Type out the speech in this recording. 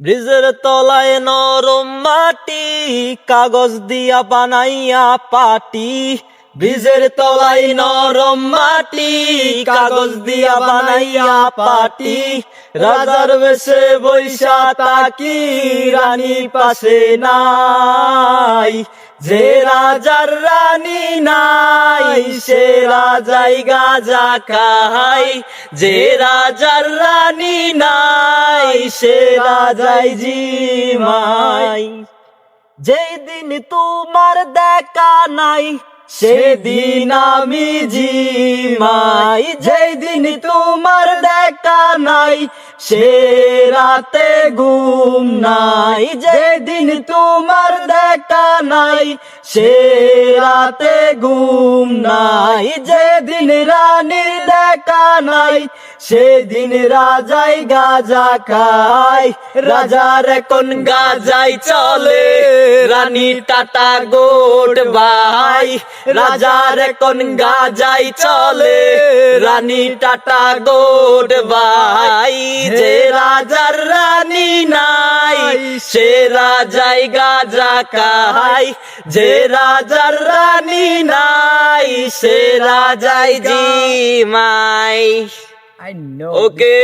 ব্রিজের তলায় নরম মাটি, কাগজ দিয়া বানাইয়া পাটি। ব্রিজের তলায় নরম মাটি, কাগজ দিয়া বানাইয়া পাটি। রাজার বেশে বৈশা তাকি রানী পাশে নাই। যে রাজার রানী নাই, সে রাজাই গাজা খাই যে রাজার রানী নাই, সে রাজাই জিমাই। যেই দিন তোমার দেখা নাই, সেদিন আমি জিমাই। যেই দিন তোমার দেখা নাই, সে রাতে ঘুম নাই। যেদিন তোমার দেখা নাই, সে রাতে ঘুম নাই, যেদিন রানীর দেখা নাই, সেদিন রাজাই গাজা খায়। রাজার কোন গাজাই চলে, রানী টাটা গোট ভাই রাজার কোন গাজাই চলে, রানী টাটা গোট ভাই যে রাজার রানী নাই সে রাজাই গাজা কাহাই যে রাজার রানী নাই সে রাজাই জি মাই. ওকে